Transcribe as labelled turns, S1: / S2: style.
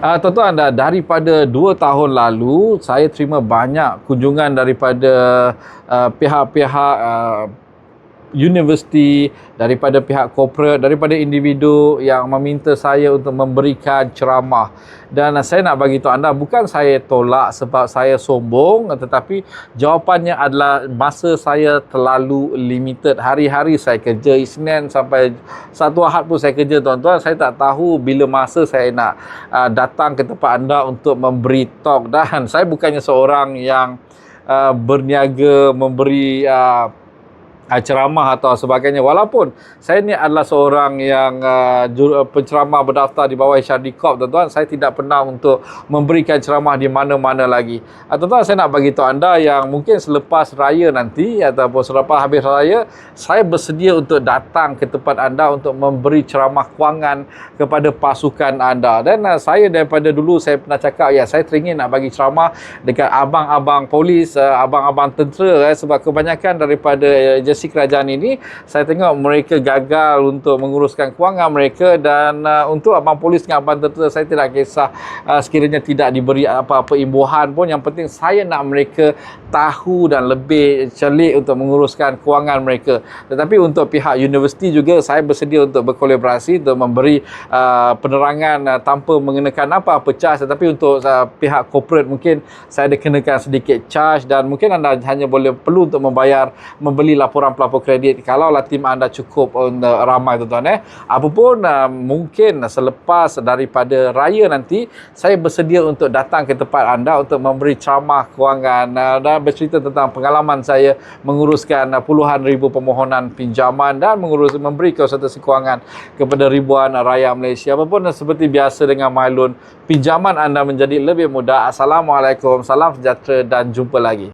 S1: Uh, tuan-tuan, daripada dua tahun lalu saya terima banyak kunjungan daripada uh, pihak-pihak uh, universiti, daripada pihak korporat, daripada individu yang meminta saya untuk memberikan ceramah. Dan saya nak bagi tahu anda bukan saya tolak sebab saya sombong tetapi jawapannya adalah masa saya terlalu limited. Hari-hari saya kerja Isnin sampai satu Ahad pun saya kerja tuan-tuan. Saya tak tahu bila masa saya nak uh, datang ke tempat anda untuk memberi talk dan saya bukannya seorang yang uh, berniaga memberi uh, uh, ceramah atau sebagainya. Walaupun saya ni adalah seorang yang uh, jur, penceramah berdaftar di bawah Corp tuan-tuan. Saya tidak pernah untuk memberikan ceramah di mana-mana lagi. Uh, tuan-tuan saya nak bagi tahu anda yang mungkin selepas raya nanti ataupun selepas habis raya saya bersedia untuk datang ke tempat anda untuk memberi ceramah kewangan kepada pasukan anda. Dan uh, saya daripada dulu saya pernah cakap ya saya teringin nak bagi ceramah dekat abang-abang polis uh, abang-abang tentera eh, sebab kebanyakan daripada uh, institusi kerajaan ini saya tengok mereka gagal untuk menguruskan kewangan mereka dan uh, untuk abang polis dengan abang tentera saya tidak kisah uh, sekiranya tidak diberi apa-apa imbuhan pun. Yang penting saya nak mereka tahu dan lebih celik untuk menguruskan kewangan mereka. Tetapi untuk pihak universiti juga saya bersedia untuk berkolaborasi untuk memberi uh, penerangan uh, tanpa mengenakan apa-apa charge. Tetapi untuk uh, pihak corporate mungkin saya ada kenakan sedikit charge dan mungkin anda hanya boleh perlu untuk membayar membeli laporan seorang pelapor kredit kalaulah tim anda cukup uh, ramai tuan-tuan eh. Apapun uh, mungkin selepas daripada raya nanti saya bersedia untuk datang ke tempat anda untuk memberi ceramah kewangan uh, dan bercerita tentang pengalaman saya menguruskan uh, puluhan ribu permohonan pinjaman dan mengurus memberi konsultasi kewangan kepada ribuan rakyat Malaysia. Apapun uh, seperti biasa dengan Mailun pinjaman anda menjadi lebih mudah. Assalamualaikum salam sejahtera dan jumpa lagi